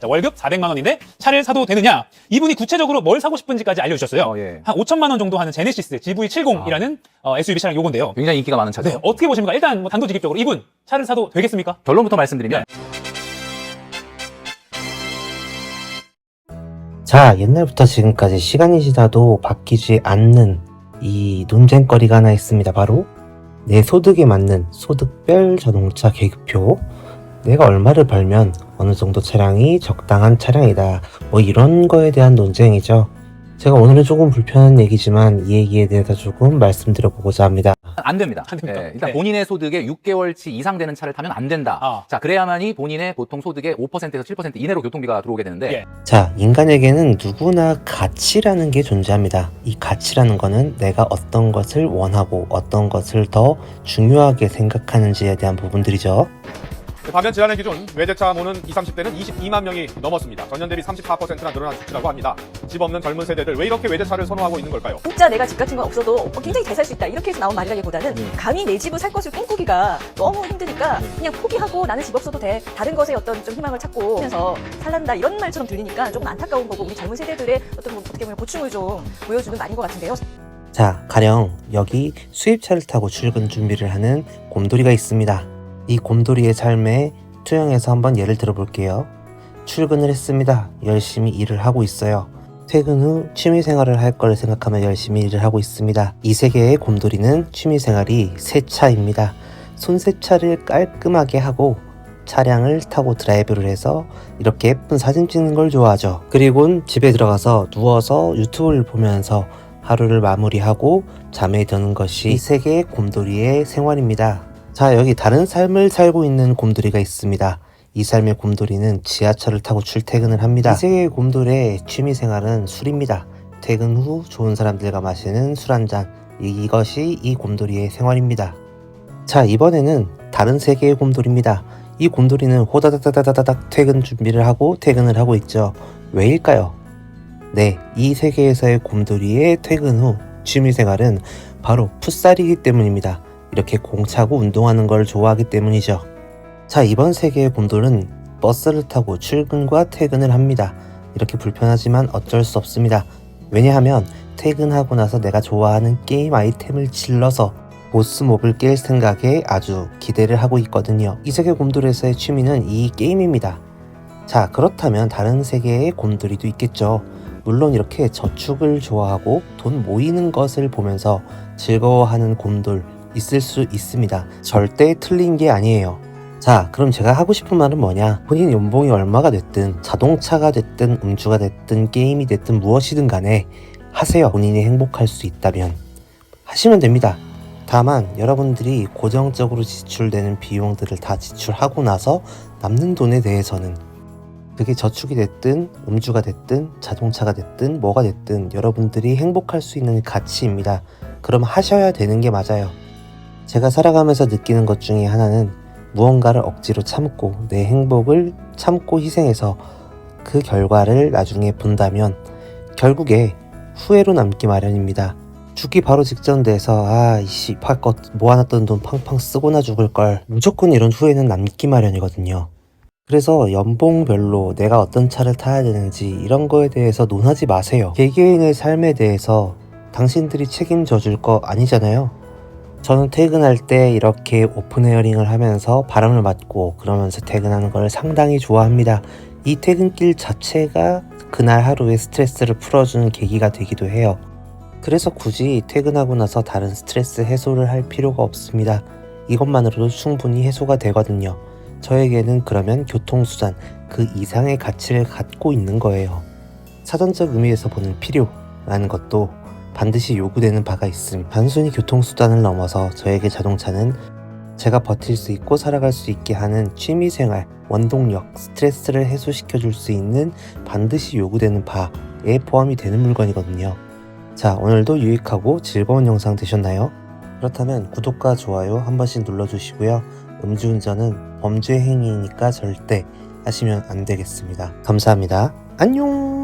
자, 월급 400만 원인데 차를 사도 되느냐? 이분이 구체적으로 뭘 사고 싶은지까지 알려주셨어요. 어, 예. 한 5천만 원 정도 하는 제네시스 GV70이라는 어, SUV 차량 요건데요. 굉장히 인기가 많은 차죠. 네, 어떻게 보십니까? 일단 뭐 단도직입적으로 이분 차를 사도 되겠습니까? 결론부터 말씀드리면 자, 옛날부터 지금까지 시간이 지나도 바뀌지 않는 이 논쟁거리가 하나 있습니다. 바로 내 소득에 맞는 소득별 자동차 계급표. 내가 얼마를 벌면 어느 정도 차량이 적당한 차량이다. 뭐 이런 거에 대한 논쟁이죠. 제가 오늘은 조금 불편한 얘기지만 이 얘기에 대해서 조금 말씀드려보고자 합니다. 안 됩니다. 안 됩니까? 예, 일단 네. 본인의 소득의 6개월치 이상 되는 차를 타면 안 된다. 아. 자, 그래야만이 본인의 보통 소득의 5%에서 7% 이내로 교통비가 들어오게 되는데 예. 자, 인간에게는 누구나 가치라는 게 존재합니다. 이 가치라는 거는 내가 어떤 것을 원하고 어떤 것을 더 중요하게 생각하는지에 대한 부분들이죠. 반면 지난해 기준 외제차 모는 20, 30대는 22만 명이 넘었습니다. 전년 대비 34%나 늘어난 수치라고 합니다. 집 없는 젊은 세대들 왜 이렇게 외제차를 선호하고 있는 걸까요? 진짜 내가 집 같은 거 없어도 어, 굉장히 잘 살 수 있다 이렇게 해서 나온 말이라기보다는 음. 감히 내 집을 살 것을 꿈꾸기가 너무 힘드니까 그냥 포기하고 나는 집 없어도 돼 다른 것에 어떤 좀 희망을 찾고 하면서 살란다 이런 말처럼 들리니까 조금 안타까운 거고 우리 젊은 세대들의 어떤 뭐 어떻게 보면 고충을 좀 보여주는 말인 것 같은데요. 자, 가령 여기 수입차를 타고 출근 준비를 하는 곰돌이가 있습니다. 이 곰돌이의 삶에 투영해서 한번 예를 들어볼게요. 출근을 했습니다. 열심히 일을 하고 있어요. 퇴근 후 취미 생활을 할 거를 생각하며 열심히 일을 하고 있습니다. 이 세계의 곰돌이는 취미 생활이 세차입니다. 손세차를 깔끔하게 하고 차량을 타고 드라이브를 해서 이렇게 예쁜 사진 찍는 걸 좋아하죠. 그리고 집에 들어가서 누워서 유튜브를 보면서 하루를 마무리하고 잠에 드는 것이 이 세계의 곰돌이의 생활입니다. 자, 여기 다른 삶을 살고 있는 곰돌이가 있습니다. 이 삶의 곰돌이는 지하철을 타고 출퇴근을 합니다. 이 세계의 곰돌이의 취미 생활은 술입니다. 퇴근 후 좋은 사람들과 마시는 술 한 잔. 이것이 이 곰돌이의 생활입니다. 자, 이번에는 다른 세계의 곰돌이입니다. 이 곰돌이는 호다다다다다닥 퇴근 준비를 하고 퇴근을 하고 있죠. 왜일까요? 네, 이 세계에서의 곰돌이의 퇴근 후 취미 생활은 바로 풋살이기 때문입니다. 이렇게 공 차고 운동하는 걸 좋아하기 때문이죠. 자, 이번 세계의 곰돌은 버스를 타고 출근과 퇴근을 합니다. 이렇게 불편하지만 어쩔 수 없습니다. 왜냐하면 퇴근하고 나서 내가 좋아하는 게임 아이템을 질러서 보스몹을 깰 생각에 아주 기대를 하고 있거든요. 이 세계 곰돌에서의 취미는 이 게임입니다. 자, 그렇다면 다른 세계의 곰돌이도 있겠죠. 물론 이렇게 저축을 좋아하고 돈 모이는 것을 보면서 즐거워하는 곰돌 있을 수 있습니다. 절대 틀린 게 아니에요. 자, 그럼 제가 하고 싶은 말은 뭐냐? 본인 연봉이 얼마가 됐든 자동차가 됐든 음주가 됐든 게임이 됐든 무엇이든 간에 하세요. 본인이 행복할 수 있다면 하시면 됩니다. 다만 여러분들이 고정적으로 지출되는 비용들을 다 지출하고 나서 남는 돈에 대해서는 그게 저축이 됐든 음주가 됐든 자동차가 됐든 뭐가 됐든 여러분들이 행복할 수 있는 가치입니다. 그럼 하셔야 되는 게 맞아요. 제가 살아가면서 느끼는 것 중에 하나는 무언가를 억지로 참고 내 행복을 참고 희생해서 그 결과를 나중에 본다면 결국에 후회로 남기 마련입니다. 죽기 바로 직전 돼서 아 이씨 팔것 모아놨던 돈 팡팡 쓰고나 죽을 걸 무조건 이런 후회는 남기 마련이거든요. 그래서 연봉별로 내가 어떤 차를 타야 되는지 이런 거에 대해서 논하지 마세요. 개개인의 삶에 대해서 당신들이 책임져 줄 거 아니잖아요. 저는 퇴근할 때 이렇게 오픈 헤어링을 하면서 바람을 맞고 그러면서 퇴근하는 걸 상당히 좋아합니다. 이 퇴근길 자체가 그날 하루의 스트레스를 풀어주는 계기가 되기도 해요. 그래서 굳이 퇴근하고 나서 다른 스트레스 해소를 할 필요가 없습니다. 이것만으로도 충분히 해소가 되거든요. 저에게는 그러면 교통수단 그 이상의 가치를 갖고 있는 거예요. 사전적 의미에서 보는 필요라는 것도 반드시 요구되는 바가 있음. 단순히 교통수단을 넘어서 저에게 자동차는 제가 버틸 수 있고 살아갈 수 있게 하는 취미생활, 원동력, 스트레스를 해소시켜 줄 수 있는 반드시 요구되는 바에 포함이 되는 물건이거든요. 자, 오늘도 유익하고 즐거운 영상 되셨나요? 그렇다면 구독과 좋아요 한 번씩 눌러주시고요. 음주운전은 범죄 행위이니까 절대 하시면 안 되겠습니다. 감사합니다. 안녕!